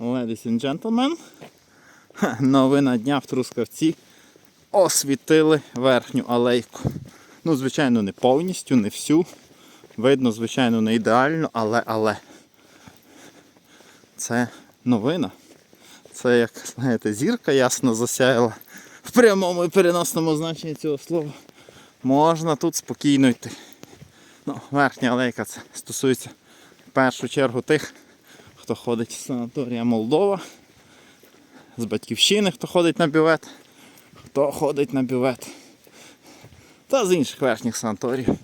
Ladies and gentlemen, новина дня в Трускавці освітили верхню алейку. Ну, звичайно, не повністю, не всю. Видно, звичайно, не ідеально, але але. Це новина. Це як, знаєте, зірка ясно засяяла в прямому і переносному значенні цього слова. Можна тут спокійно йти. Ну, верхня алейка це стосується в першу чергу тих, хто ходить з санаторія Молдова, з батьківщини, хто ходить на бювет, хто ходить на бювет. Та з інших верхніх санаторіїв.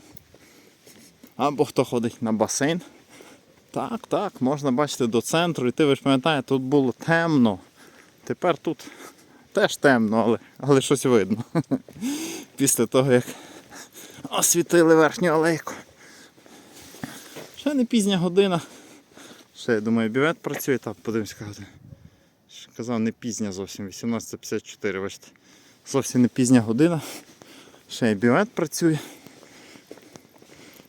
Або хто ходить на басейн. Так, так, можна бачити до центру. І ти ви ж пам'ятаєте, тут було темно. Тепер тут теж темно, але, але щось видно. Після того, як освітили верхню алейку. Ще не пізня година. Ще, я думаю, бювет працює, так, подивимось, яка Казав, не пізня зовсім, 18.54, бачите. Зовсім не пізня година. Ще й бювет працює.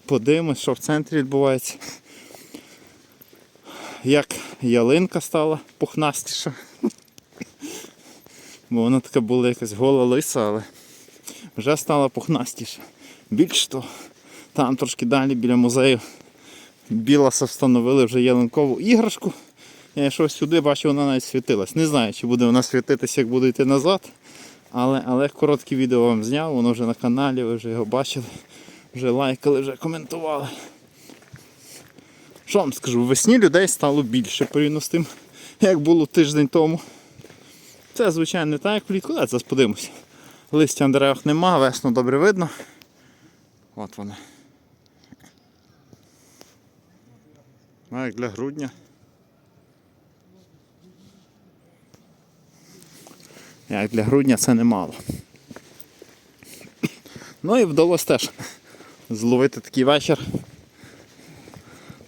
Подивимось, що в центрі відбувається. Як ялинка стала пухнастіша. Бо вона така була якась гола лиса, але вже стала пухнастіша. Більш того, там трошки далі біля музею Біласа встановили вже ялинкову іграшку. Я йшов сюди, бачу, вона навіть світилась. Не знаю, чи буде вона світитися, як буду йти назад. Але, але коротке відео вам зняв, воно вже на каналі, ви вже його бачили, вже лайкали, вже коментували. Що вам скажу, весні людей стало більше порівняно з тим, як було тиждень тому. Це, звичайно, не так, як влітку, але зараз подивимося. Листя на деревах нема, весно добре видно. От вони. А як для грудня. Як для грудня це немало. Ну і вдалося теж зловити такий вечір,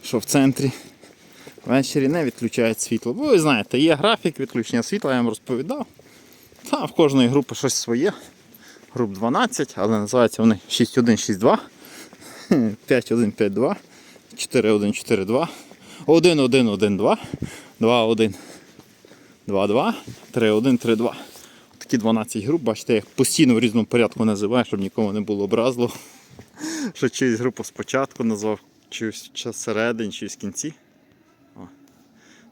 що в центрі ввечері не відключають світло. Бо ви знаєте, є графік відключення світла, я вам розповідав. Та в кожної групи щось своє. Груп 12, але називаються вони 6.1.6.2, 5.1.5.2, 4.1.4.2, 1.1.1.2, 2.1, 2.2, 3.1, 3.2. Такі 12 груп, бачите, я постійно в різному порядку називаю, щоб нікому не було образливо. Що чиюсь групу спочатку назвав, чиюсь середині, чиюсь кінці. О.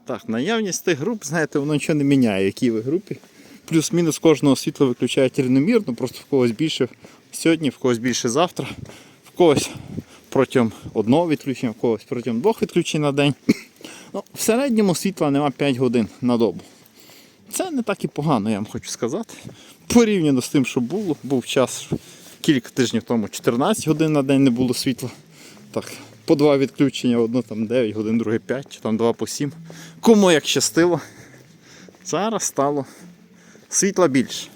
Так, наявність тих груп, знаєте, воно нічого не міняє, які ви групі. Плюс-мінус кожного світла виключають рівномірно, просто в когось більше сьогодні, в когось більше завтра, в когось протягом одного відключення, в когось протягом двох відключень на день. Ну, в середньому світла нема 5 годин на добу. Це не так і погано, я вам хочу сказати. Порівняно з тим, що було, був час кілька тижнів тому 14 годин на день не було світла. Так, по два відключення, одно там 9 годин, друге 5, чи там 2 по 7. Кому як щастило. Зараз стало світла більше.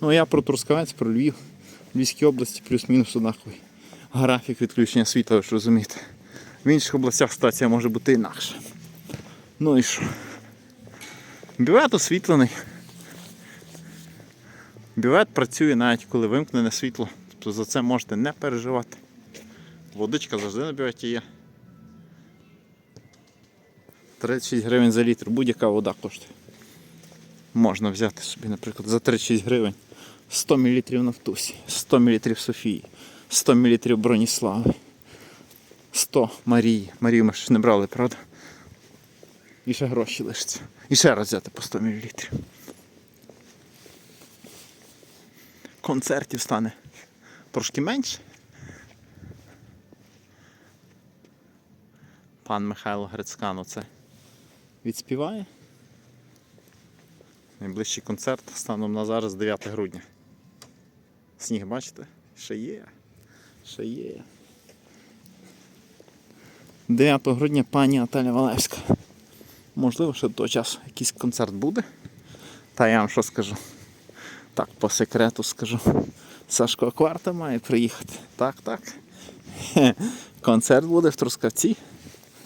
Ну я про Трускавець, про Львів, Львівській області плюс-мінус однаковий. Графік відключення світла, ви ж розумієте. В інших областях ситуація може бути інакша. Ну і що? Бювет освітлений. Бювет працює навіть коли вимкнене світло. Тобто за це можете не переживати. Водичка завжди на бюветі є. 36 гривень за літр, будь-яка вода коштує. Можна взяти собі, наприклад, за 36 гривень 100 мл Нафтусі, 100 мл Софії, 100 мл Броніслави, 100 Марії. Марію ми ще не брали, правда? І ще гроші лишаться. І ще раз взяти по 100 мл. Концертів стане трошки менше. Пан Михайло Грицькан оце відспіває. Найближчий концерт станом на зараз 9 грудня. Сніг, бачите? Ще є. Ще є. 9 грудня пані Наталя Валевська. Можливо, що до того часу якийсь концерт буде. Та я вам що скажу. Так, по секрету скажу. Сашко Кварта має приїхати. Так, так. Концерт буде в Трускавці.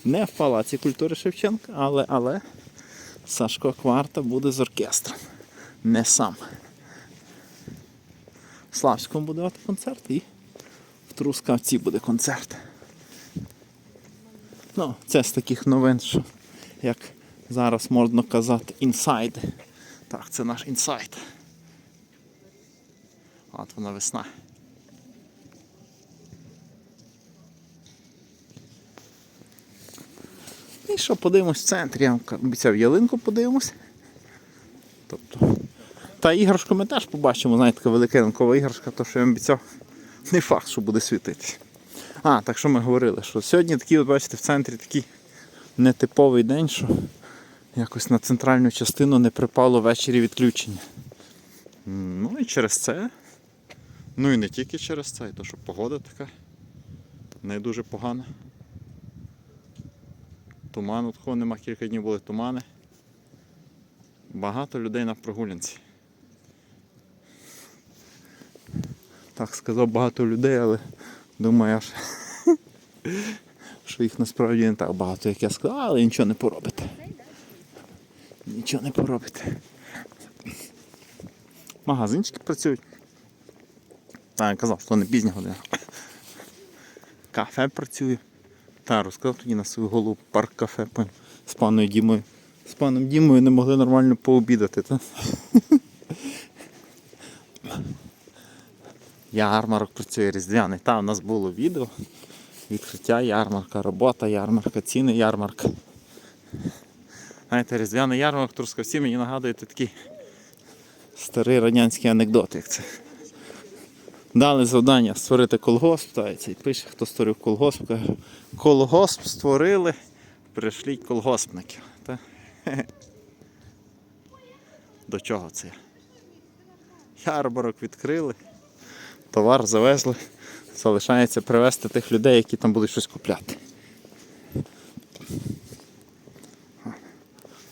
Не в Палаці культури Шевченка, але, але Сашко Кварта буде з оркестром. Не сам. В Славському буде концерт і Трускавці буде концерт. Ну, це з таких новин, що як Зараз можна казати інсайд. Так, це наш інсайд. От вона весна. І що, подивимось в центрі, я обіцяв ялинку подивимось. Тобто. Та іграшку ми теж побачимо, знаєте, така велика ялинкова іграшка, то що я обіцяв, не факт, що буде світитися. А, так що ми говорили, що сьогодні такий, от бачите, в центрі такий нетиповий день, що якось на центральну частину не припало ввечері відключення. Ну і через це. Ну і не тільки через це, і то, що погода така не дуже погана. Туману такого нема, кілька днів були тумани. Багато людей на прогулянці. Так сказав багато людей, але думаю, аж, що їх насправді не так багато, як я сказав, але нічого не поробите. Нічого не поробите. Магазинчики працюють. Та я казав, що не пізня година. Кафе працює. Та розказав тоді на свою голову парк кафе з паною Дімою. З паном Дімою не могли нормально пообідати. Та? Ярмарок працює різдвяний. Та у нас було відео. Відкриття ярмарка, робота ярмарка, ціни ярмарка. Знаєте, різдвяний ярмарок Трускавці мені нагадує такий старий радянський анекдот, як це. Дали завдання створити колгосп, питається, і пише, хто створив колгосп, каже, колгосп створили, прийшліть колгоспників. Та? До чого це? Ярмарок відкрили, товар завезли, залишається привезти тих людей, які там будуть щось купляти.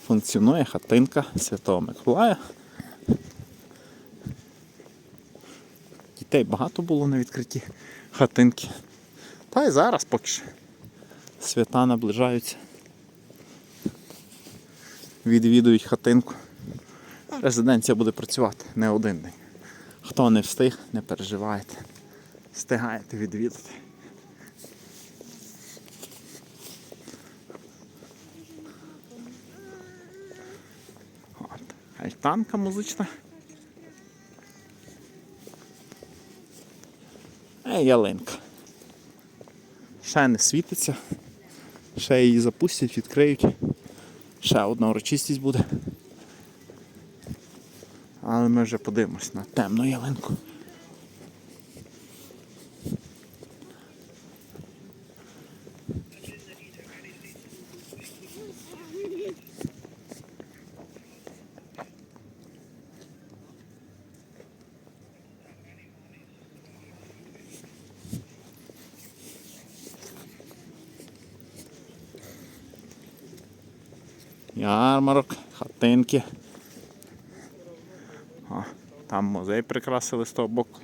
Функціонує хатинка Святого Миколая. Дітей багато було на відкритті хатинки. Та й зараз поки що свята наближаються. Відвідують хатинку. Резиденція буде працювати не один день. Хто не встиг, не переживайте. Встигаєте відвідати. От. Альтанка музична. Е, ялинка. Ще не світиться. Ще її запустять, відкриють. Ще одна урочистість буде. Але ми вже подивимось на темну ялинку. Ярмарок, хатинки. О, там музей прикрасили боку.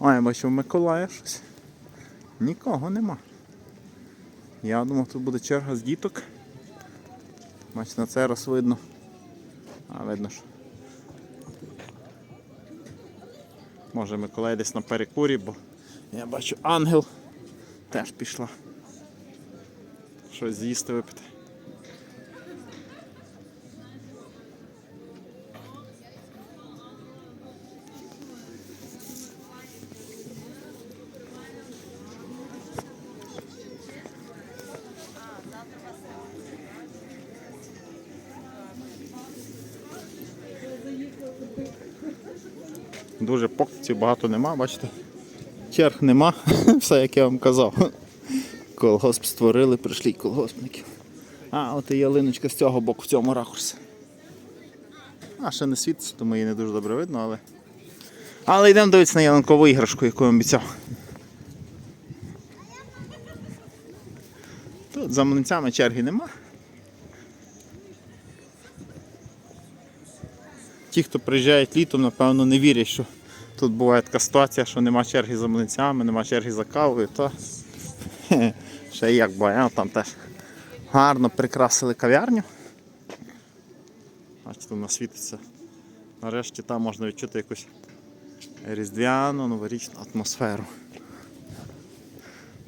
Ой, я бачу в Миколая щось. Нікого нема. Я думав, тут буде черга з діток. Бач, на це раз видно. А видно, що. Може Миколай десь на перекурі, бо я бачу ангел теж пішла. Щось з'їсти випити. Дуже покупців багато нема, бачите. Черг нема, все як я вам казав. Колгосп створили, прийшли колгоспників. А, от і ялиночка з цього боку, в цьому ракурсі. А, ще не світиться, тому її не дуже добре видно, але. Але йдемо дивитися на ялинкову іграшку, яку я обіцяв. Тут за млинцями черги нема. Ті, хто приїжджають літом, напевно, не вірять, що тут буває така ситуація, що нема черги за млинцями, нема черги за кавою, то ще як буває, там теж гарно прикрасили кав'ярню. Бачите, вона світиться Нарешті там можна відчути якусь різдвяну новорічну атмосферу.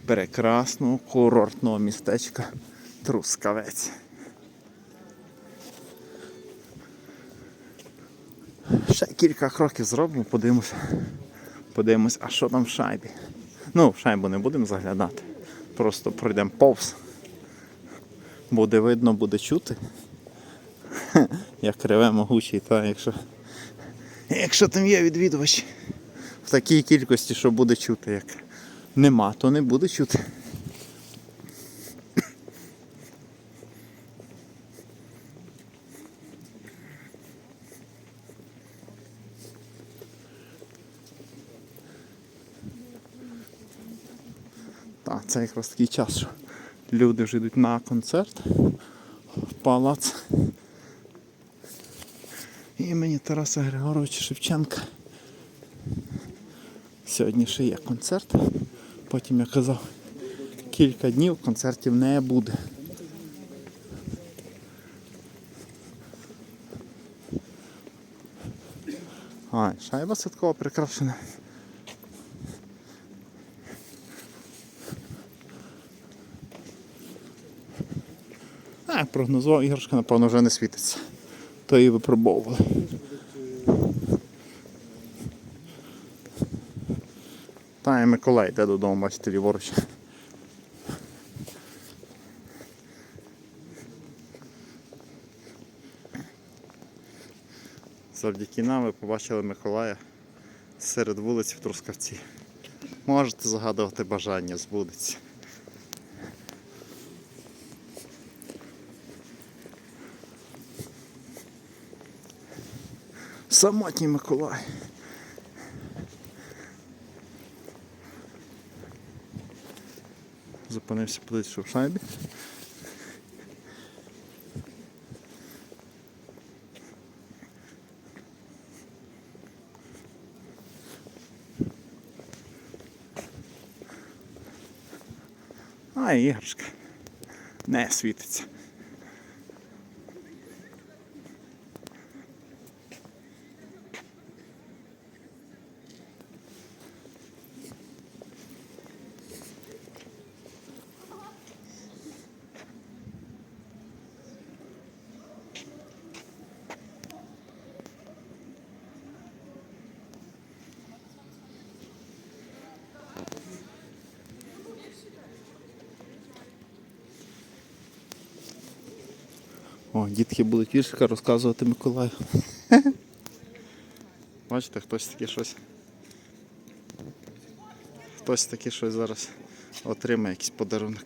Прекрасного курортного містечка Трускавець. Кілька кроків зробимо, подивимося. Подивимось, а що там в шайбі. Ну, в шайбу не будемо заглядати. Просто пройдемо повз. Буде видно, буде чути. Як криве могучий, та якщо. Якщо там є відвідувач в такій кількості, що буде чути, як нема, то не буде чути. Так, це якраз такий час, що люди вже йдуть на концерт в палац імені Тараса Григоровича Шевченка. Сьогодні ще є концерт. Потім я казав, кілька днів концертів не буде. А, шайба святкова прикрашена. Як прогнозував, іграшка, напевно, вже не світиться. То її випробовували. Та і Миколай йде додому, бачите, ліворуч. Завдяки нам ви побачили Миколая серед вулиць в Трускавці. Можете загадувати бажання, збудеться. Самотній Миколай. Зупинився подивитися, в шайбі. А іграшка не світиться. О, дітки будуть віршика розказувати Миколаю. Бачите, хтось таке щось. Хтось таке щось зараз отримає якийсь подарунок.